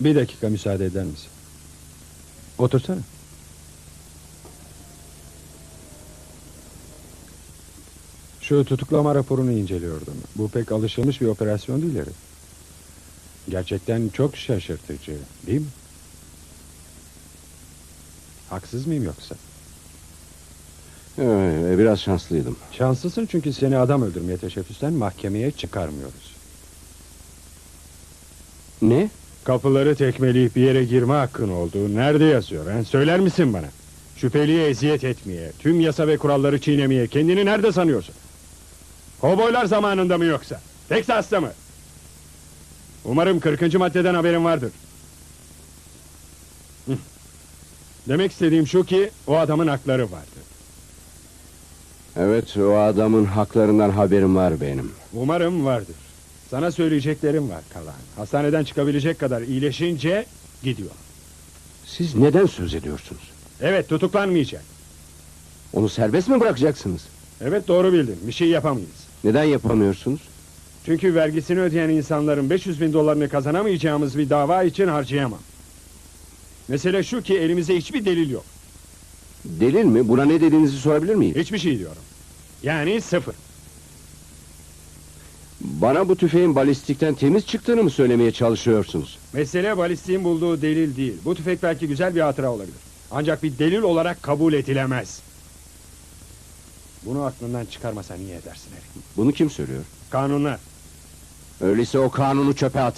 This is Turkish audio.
Bir dakika müsaade eder misin? Otursana. Şu tutuklama raporunu inceliyordum. Bu pek alışılmış bir operasyon değil herif. Gerçekten çok şaşırtıcı, değil mi? Haksız mıyım yoksa? Ee, biraz şanslıydım. Şanslısın çünkü seni adam öldürmeye teşebbüsten mahkemeye çıkarmıyoruz. Ne? Kapıları tekmeleyip bir yere girme hakkın olduğu nerede yazıyor? He? Söyler misin bana? Şüpheliye eziyet etmeye, tüm yasa ve kuralları çiğnemeye kendini nerede sanıyorsun? Kovboylar zamanında mı yoksa? Teksas'ta mı? Umarım 40. maddeden haberin vardır. Demek istediğim şu ki o adamın hakları vardı. Evet, o adamın haklarından haberim var benim. Umarım vardır. Sana söyleyeceklerim var kalan. Hastaneden çıkabilecek kadar iyileşince gidiyor. Siz neden söz ediyorsunuz? Evet tutuklanmayacak. Onu serbest mi bırakacaksınız? Evet doğru bildin. Bir şey yapamayız. Neden yapamıyorsunuz? Çünkü vergisini ödeyen insanların 500 bin dolarını kazanamayacağımız bir dava için harcayamam. Mesele şu ki elimizde hiçbir delil yok. Delil mi? Buna ne dediğinizi sorabilir miyim? Hiçbir şey diyorum. Yani sıfır. Bana bu tüfeğin balistikten temiz çıktığını mı söylemeye çalışıyorsunuz? Mesele balistiğin bulduğu delil değil. Bu tüfek belki güzel bir hatıra olabilir. Ancak bir delil olarak kabul edilemez. Bunu aklından çıkarmasa niye edersin herif? Bunu kim söylüyor? Kanunlar. Öyleyse o kanunu çöpe atın.